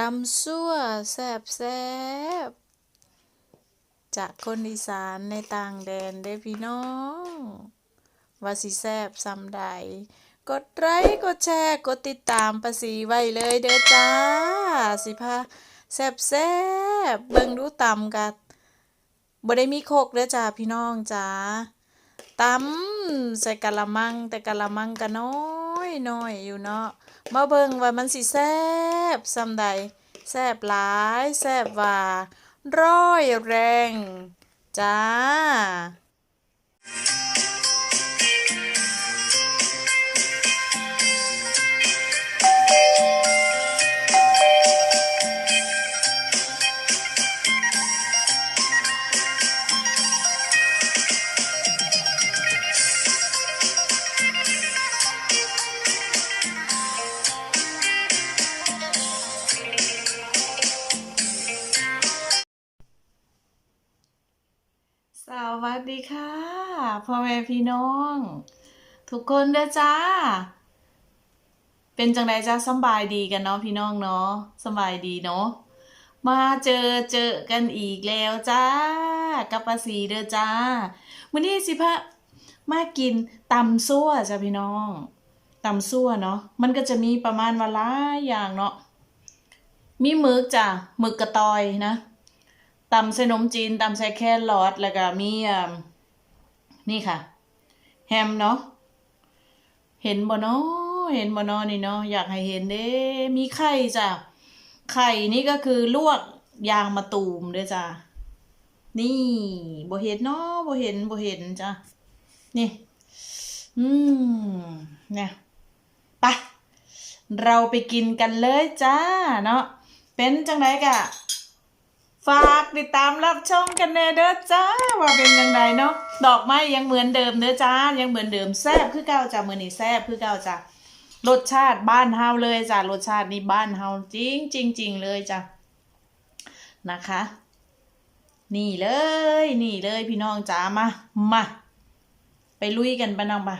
ตำซั่วแซบแซบจากคนอีสานในต่างแดนเด้พี่น้องว่าสิแซบซำใด กดไลค์กดแชร์ กดติดตามประสีไว้เลยเด้อจ้า สิพาแซบแซบเบิ่งดูตำกันบ่ได้มีโคกเด้อจ้าพี่น้องจ้าตำใส่กะละมังแต่กะละมังก็น้อยน้อยอยู่เนาะ มาเบิ่งว่ามันสิแซบซำใดแซบหลายแซบว่าร้อยแรง จ้า ดีค่ะพ่อแม่พี่น้อง ทุกคนเด้อจ้า เป็นจังไดจ้าสบายดีกันเนาะพี่น้องเนาะสบายดีเนาะมาเจอเจอกันอีกแล้วจ้ากับปาสีเด้อจ้ามื้อนี้สิพะมากินตำซั่วจ้ะพี่น้องตำซั่วเนาะมันก็จะมีประมาณว่าลาอย่างเนาะมีหมึกจ้ะหมึกกระตอยนะ ตำใส่นมจีนตำใส่แครอทแล้วก็มีนี่ค่ะ แฮมเนาะเห็นบ่เนาะเห็นบ่เนาะนี่เนาะอยากให้เห็นเด้มีไข่จ้ะไข่นี่ก็คือลวกยางมะตูมเด้อจ้ะนี่บ่เห็นเนาะบ่เห็นบ่เห็นจ้ะนี่ อืมเนี่ยไปเราไปกินกันเลยจ้าเนาะเป็นจังไดกะ ฝากติดตามรับชมกันแน่เด้อจ้าว่าเป็นยังไงเนาะดอกไม้ยังเหมือนเดิมเด้อจ้ายังเหมือนเดิมแซ่บคือเก่าจ้ามือนี่แซ่บคือเก่าจ้ารสชาติบ้านเฮาเลยจ้ารสชาตินี่บ้านเฮาจริงจริงจริงเลยจ้ะนะคะ นี่เลย นี่เลยพี่น้องจ้ามามาไปลุยกันปะน้องปะ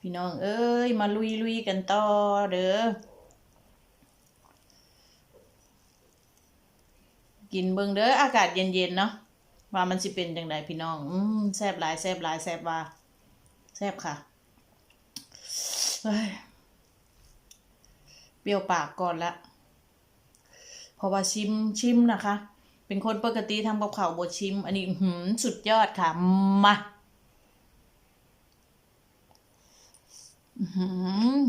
พี่น้องเอ้ยมาลุยลุยกันต่อเด้อ กินเบิ่งเด้ออากาศเย็นๆเนาะว่ามันสิเป็นจังไดพี่น้อง อืมแซ่บหลายแซ่บหลายแซ่บว่าแซ่บค่ะเปรี้ยวปากก่อนละเพราะว่าชิมชิมนะคะ เป็นคนปกติทำกับข้าวบ่ชิม อันนี้หือสุดยอดค่ะ มา อื้อ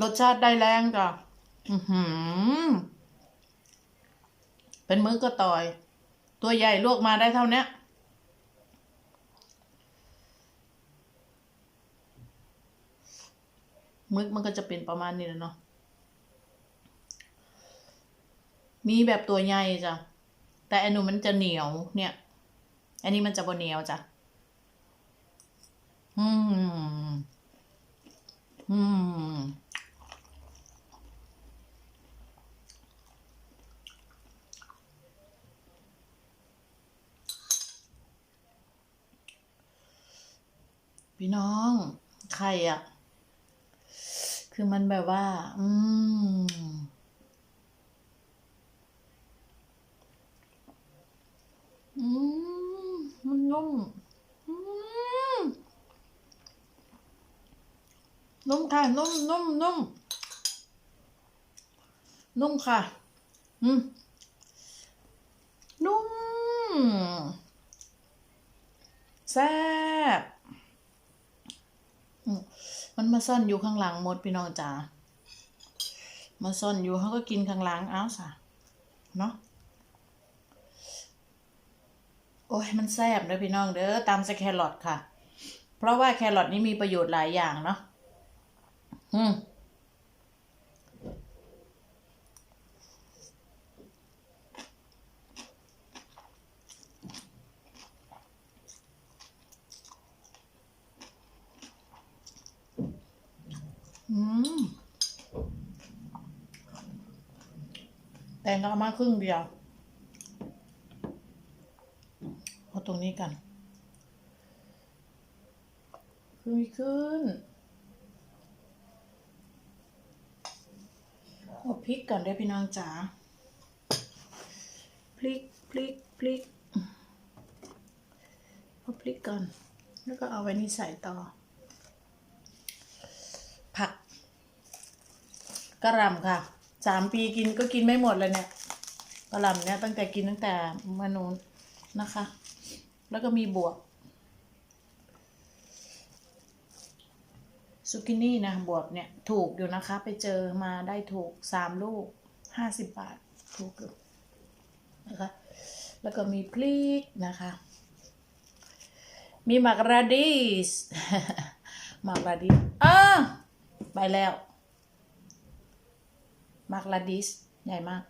รสชาติได้แรงจ้ะอือเป็นมื้อกระต่อย ตัวใหญ่ลวกมาได้เท่านี้มึกมันก็จะเป็นประมาณนี้แหละเนาะ มีแบบตัวใหญ่จ้ะ แต่อันนู้นมันจะเหนียวเนี่ย อันนี้มันจะบ่เหนียวจ้ะ อืม อืม พี่น้องไข่อะคือมันแบบว่า อืม อืม มันนุ่ม อืม นุ่มค่ะ นุ่ม นุ่ม นุ่ม นุ่มค่ะ อืม นุ่ม แซ่บ มันมาซ่อนอยู่ข้างหลังหมดพี่น้องจ๋ามาซ่อนอยู่เขาก็กินข้างหลังเอาสะเนาะโอ้ยมันแซ่บเด้อพี่น้องเด้อตามสแครอทค่ะ เพราะว่าแครอทนี่มีประโยชน์หลายอย่างเนาะอืม อืมแตงก็เอามาครึ่งเดียวเอาตรงนี้กันคือมีขึ้นเอาพริกก่อนได้พี่น้องจ๋าพริกพริกพริกเอาพริกก่อน แล้วก็เอาไว้นี่ใส่ต่อ ผัก กระหล่ำค่ะสามปีกินก็กินไม่หมดเลยเนี่ยกระหล่ำเนี่ยตั้งแต่กินตั้งแต่มอนูนนะคะ แล้วก็มีบวบซุกินี่นะบวบเนี่ยถูกอยู่นะคะ ไปเจอมาได้ถูกสามลูกห้าสิบบาทถูกอยู่นะคะแล้วก็มีพริกนะคะ มีหมากราดิสหมากราดิสอ่าไปแล้ว มากราดิส ใหญ่มาก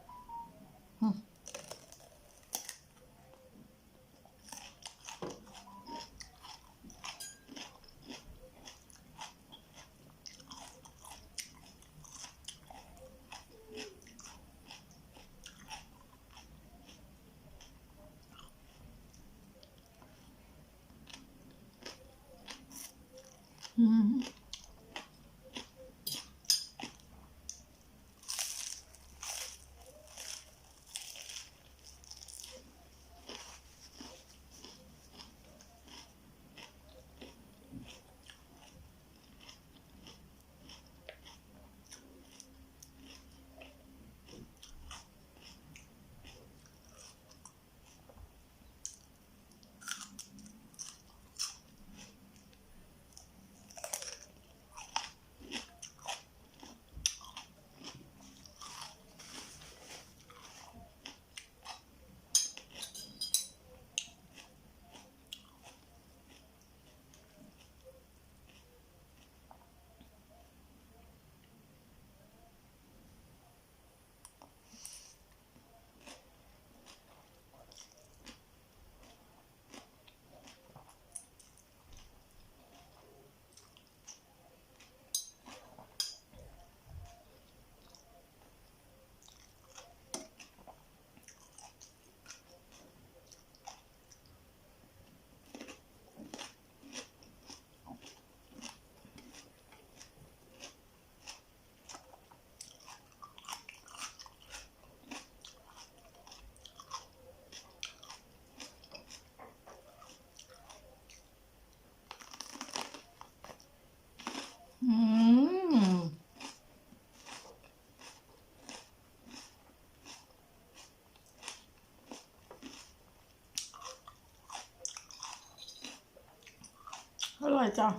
อยจัง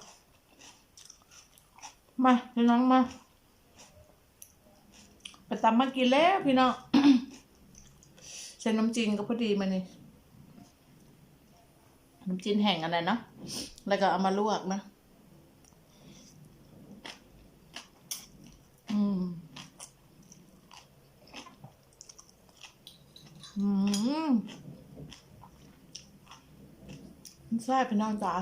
มาพี่น้องมาไปตำมากินแล้วพี่น้องใช้น้ำจีนก็พอดีมานี่น้ำจีนแห้งอะไรเนาะแล้วก็เอามาลวกนะอืมอืมแซ่บพี่น้องจ๋า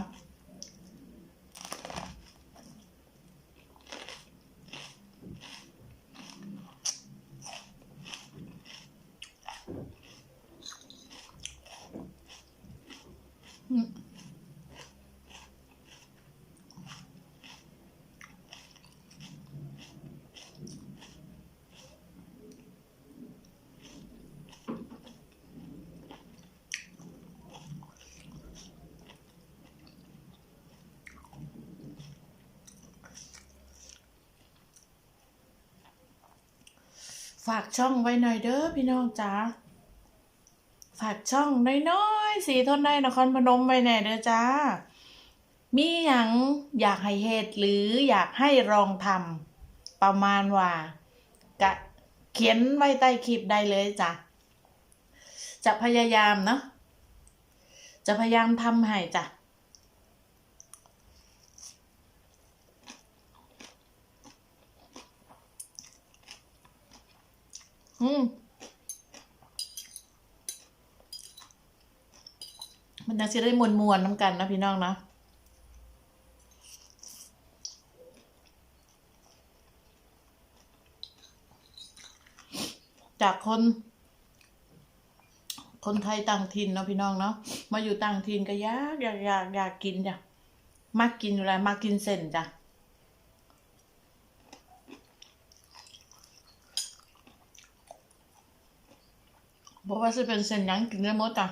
ฝากช่องไว้หน่อยเด้อพี่น้องจ๋าฝากช่องน้อยๆสีทนได้นครพนมไว้แน่เด้อจ้า มีหยังอยากให้เฮ็ดหรืออยากให้ลองทำประมาณว่ากะเขียนไว้ใต้คลิปได้เลยจ้ะ จะพยายามเนาะจะพยายามทำให้จ้ะ อืมมันจะได้มวนมวนๆน้ำกันนะพี่น้องนะจากคน คนไทยต่างถิ่นเนาะพี่น้องเนาะมาอยู่ต่างถิ่นก็อยากอยากอยากอยากกินจ้ะมักกินอยู่แล้วมักกินเส้นจ้ะ บอกว่าจะเป็นเส้นยังกินได้หมดจ้ะ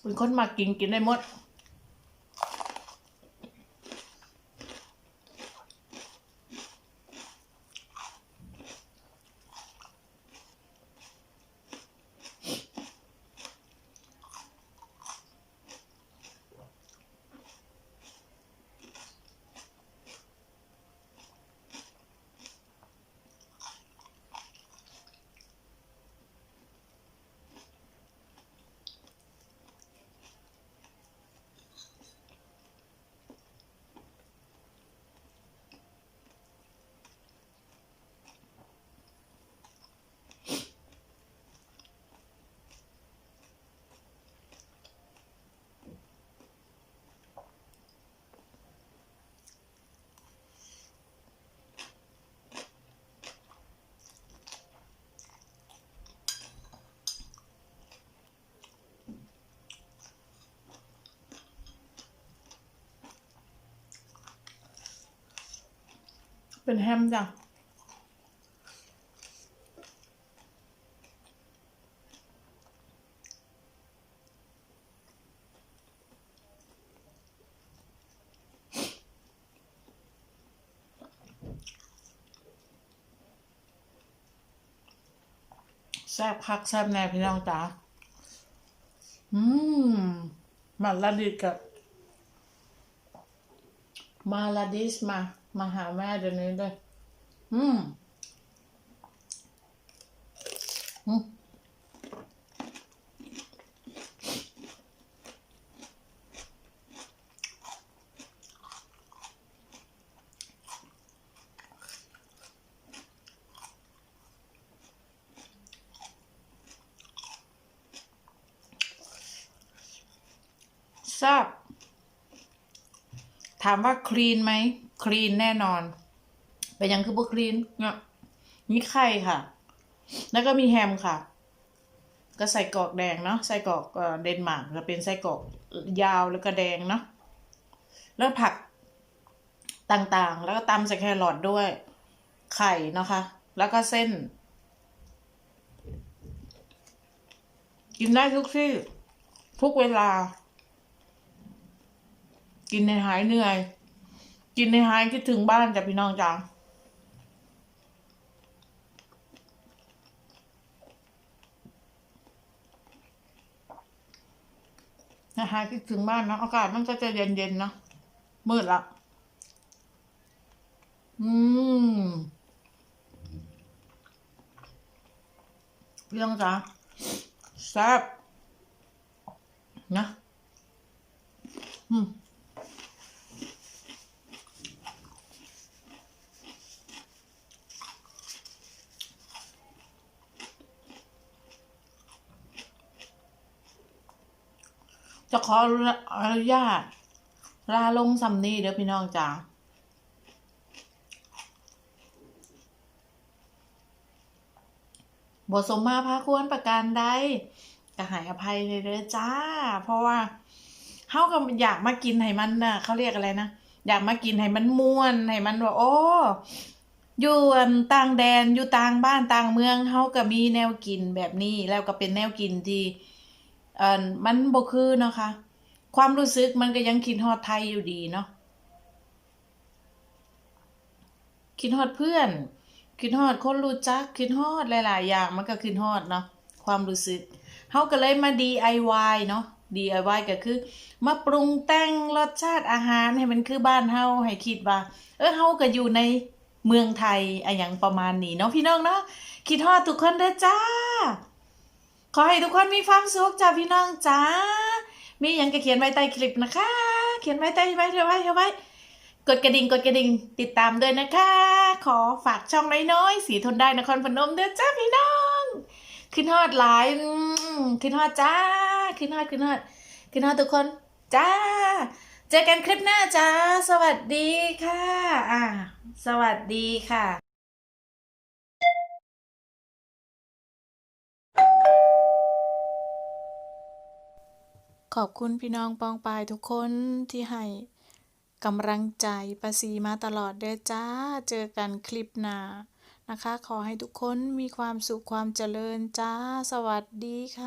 เป็นคนมากินกินได้หมด เป็นแฮมจ้ะแซ่บคักแซ่บแน่พี่น้องจ๋า อืม มาลาดิสกับ มาลาดิสมา มาหาแม่เดี๋ยวนี้ด้วยอืมอืมทราบถามว่าคลีนไหม คลีนแน่นอนเป็นยังคือพวกคลีนเนี่ยมีไข่ค่ะ แล้วก็มีแฮมค่ะ ก็ใส่กรอกแดงเนาะใส่กรอกเออเดนมาร์กจะเป็นไส้กรอกยาวแล้วก็แดงเนาะแล้วผักต่างๆ แล้วก็ตำใส่แครอทด้วย ไข่นะคะ แล้วก็เส้น กินได้ทุกที่ทุกเวลา กินในหายเหนื่อย กินในหายคิดถึงบ้านจ้ะพี่น้องจ้าในหายคิดถึงบ้านนะอากาศมันก็จะเย็นๆเนาะมืดละอืมพี่น้องจ้าแซ่บนะ อืม จะขออนุญาตลาลงซัมนี่เด้อพี่น้องจ๋าบทสมมาพาควรประการใดก็หายอภัยเลยเด้อจ้า เพราะว่าเฮาก็อยากมากินให้มันน่ะเขาเรียกอะไรนะอยากมากินให้มันม่วนให้มันว่าโอ้อยู่ต่างแดนอยู่ต่างบ้านต่างเมืองเฮาก็มีแนวกินแบบนี้แล้วก็เป็นแนวกินที่ อ่อมันบ่คือเนาะค่ะความรู้สึกมันก็ยังคิดฮอดไทยอยู่ดีเนาะคิดฮอดเพื่อน คิดฮอดคนรู้จัก คิดฮอดหลาย ๆ อย่างมันก็คิดฮอดเนาะความรู้สึกเฮาก็เลยมา DIY เนาะ DIY ก็คือ มาปรุงแต่งรสชาติอาหารให้มันคือบ้านเฮาให้คิดว่า เออเฮาก็อยู่ในเมืองไทยอะหยังประมาณนี้เนาะพี่น้องเนาะคิดฮอดทุกคนเด้อจ้า ขอให้ทุกคนมีความสุขจ้าพี่น้องจ้า มีอย่างก็เขียนไว้ใต้คลิปนะคะ เขียนไว้ใต้ไว้ไว้ไว้ไว้กดกระดิ่งกดกระดิ่งติดตามด้วยนะคะ ขอฝากช่องน้อยๆ สีทนได้นครพนมเด้วยจ้าพี่น้อง ขึ้นฮอดหลายขึ้นฮอดจ้า ขึ้นฮอดขึ้นฮอดขึ้นฮอดทุกคนจ้า เจอกันคลิปหน้าจ้า สวัสดีค่ะ อ่า สวัสดีค่ะ ขอบคุณพี่น้องปองปายทุกคนที่ให้กำลังใจประสีมาตลอดเด้อจ้า เจอกันคลิปหน้านะคะ ขอให้ทุกคนมีความสุขความเจริญจ้า สวัสดีค่ะ